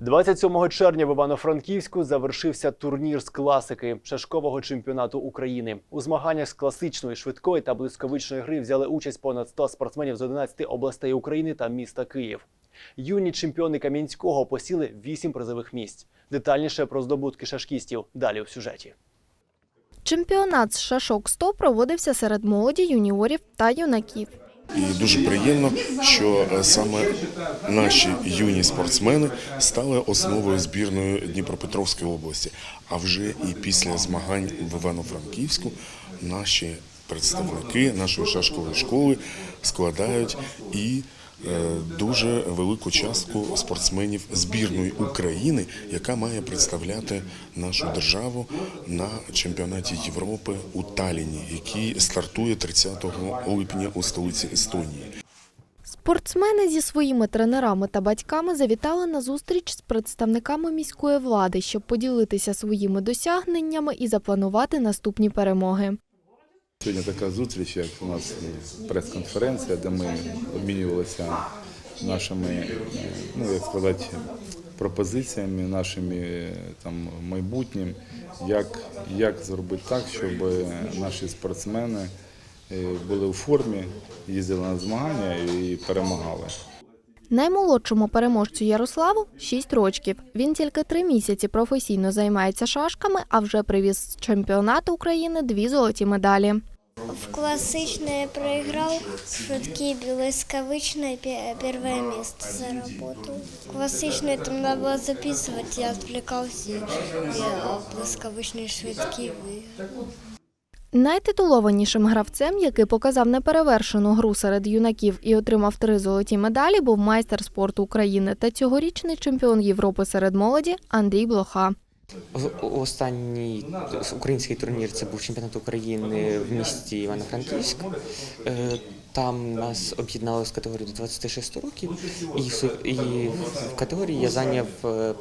27 червня в Івано-Франківську завершився турнір з класики шашкового чемпіонату України. У змаганнях з класичної, швидкої та близьковичної гри взяли участь понад 100 спортсменів з 11 областей України та міста Київ. Юні чемпіони Кам'янського посіли 8 призових місць. Детальніше про здобутки шашкістів далі у сюжеті. Чемпіонат з шашок 100 проводився серед молоді, юніорів та юнаків. І дуже приємно, що е, саме наші юні спортсмени стали основою збірної Дніпропетровської області. А вже і після змагань в Івано-Франківську наші представники нашої шашкової школи складають і дуже велику частку спортсменів збірної України, яка має представляти нашу державу на чемпіонаті Європи у Талліні, який стартує 30 липня у столиці Естонії. Спортсмени зі своїми тренерами та батьками завітали на зустріч з представниками міської влади, щоб поділитися своїми досягненнями і запланувати наступні перемоги. Сьогодні така зустріч, як у нас прес-конференція, де ми обмінювалися нашими, е, ну як сказати, пропозиціями, нашими е, там майбутнім, як, як зробити так, щоб наші спортсмени е, були у формі, їздили на змагання і перемагали. Наймолодшому переможцю Ярославу 6 років. Він тільки три місяці професійно займається шашками, а вже привіз з чемпіонату України дві золоті медалі. В классичной я проиграл, в швидкий блескавичной пе- первое место заработал. В классичной там надо было записывать, я отвлекался, и а в блескавичной швидкий выиграл. Найтитулованішим гравцем, який показав неперевершену гру серед юнаків і отримав три золоті медалі, був майстер спорту України та цьогорічний чемпіон Європи серед молоді Андрій Блоха. Останній український турнір це був чемпіонат України в місті Івано-Франківськ. Е, Там нас об'єднали з категорії до 26 років, і в, і в категорії я зайняв е,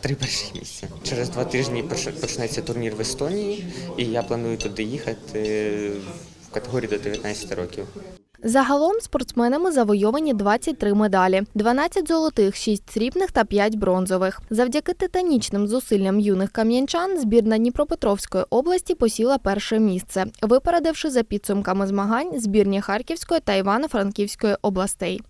три перші місця. Через два тижні почнеться турнір в Естонії, і я планую туди їхати е, в категорії до 19 років. Загалом спортсменами завойовані 23 медалі: 12 золотих, 6 срібних та 5 бронзових. Завдяки титанічним зусиллям юних кам'янчан збірна Дніпропетровської області посіла перше місце, випередивши за підсумками змагань збірні Харківської та Івано-Франківської областей.